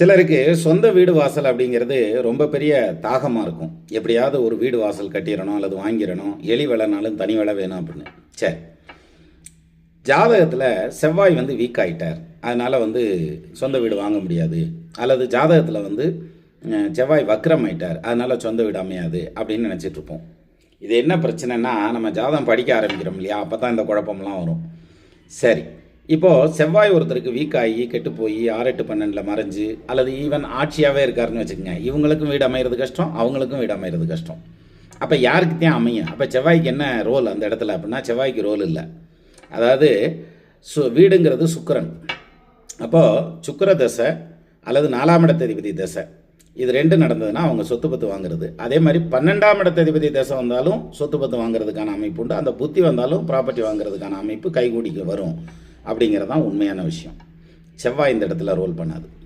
சிலருக்கு சொந்த வீடு வாசல் அப்படிங்கிறது ரொம்ப பெரிய தாகமாக இருக்கும். எப்படியாவது ஒரு வீடு வாசல் கட்டிடணும் அல்லது வாங்கிடணும். எலி வேலைனாலும் தனி வேலை வேணும் அப்படின்னு. சரி ஜாதகத்தில் செவ்வாய் வந்து வீக் ஆகிட்டார் அதனால் வந்து சொந்த வீடு வாங்க முடியாது. அல்லது ஜாதகத்தில் வந்து செவ்வாய் வக்ரம் ஆயிட்டார். அதனால் சொந்த வீடு அமையாது அப்படின்னு நினச்சிட்ருப்போம் இது என்ன பிரச்சனைனா நம்ம ஜாதகம் படிக்க ஆரம்பிக்கிறோம் இல்லையா? அப்போ தான் இந்த குழப்பம்லாம் வரும். சரி. இப்போது செவ்வாய் ஒருத்தருக்கு வீக் ஆகி கெட்டு போய் ஆறு எட்டு பன்னெண்டில் மறைஞ்சு அல்லது ஈவன் ஆட்சியாகவே இருக்காருன்னு வச்சுக்கோங்க. இவங்களுக்கும் வீடு அமையிறது கஷ்டம் அவங்களுக்கும் வீடு அமையிறது கஷ்டம். அப்போ யாருக்கு தான் அமையும் அப்போ செவ்வாய்க்கு என்ன ரோல் அந்த இடத்துல அப்படின்னா செவ்வாய்க்கு ரோல் இல்லை. அதாவது சு வீடுங்கிறது சுக்கரன். அப்போது சுக்கர தசை அல்லது நாலாம் இடத்ததிபதி தசை இது ரெண்டு நடந்ததுன்னா அவங்க சொத்து பத்து வாங்குறது. அதே மாதிரி பன்னெண்டாம் இடத்ததிபதி தசை வந்தாலும் சொத்து பத்து வாங்குறதுக்கான அமைப்பு உண்டு. அந்த புத்தி வந்தாலும் ப்ராப்பர்ட்டி வாங்குறதுக்கான அமைப்பு கைகூடிக்கு வரும். அப்படிங்கிறது தான் உண்மையான விஷயம். செவ்வாய் இந்த இடத்துல ரோல் பண்ணாது.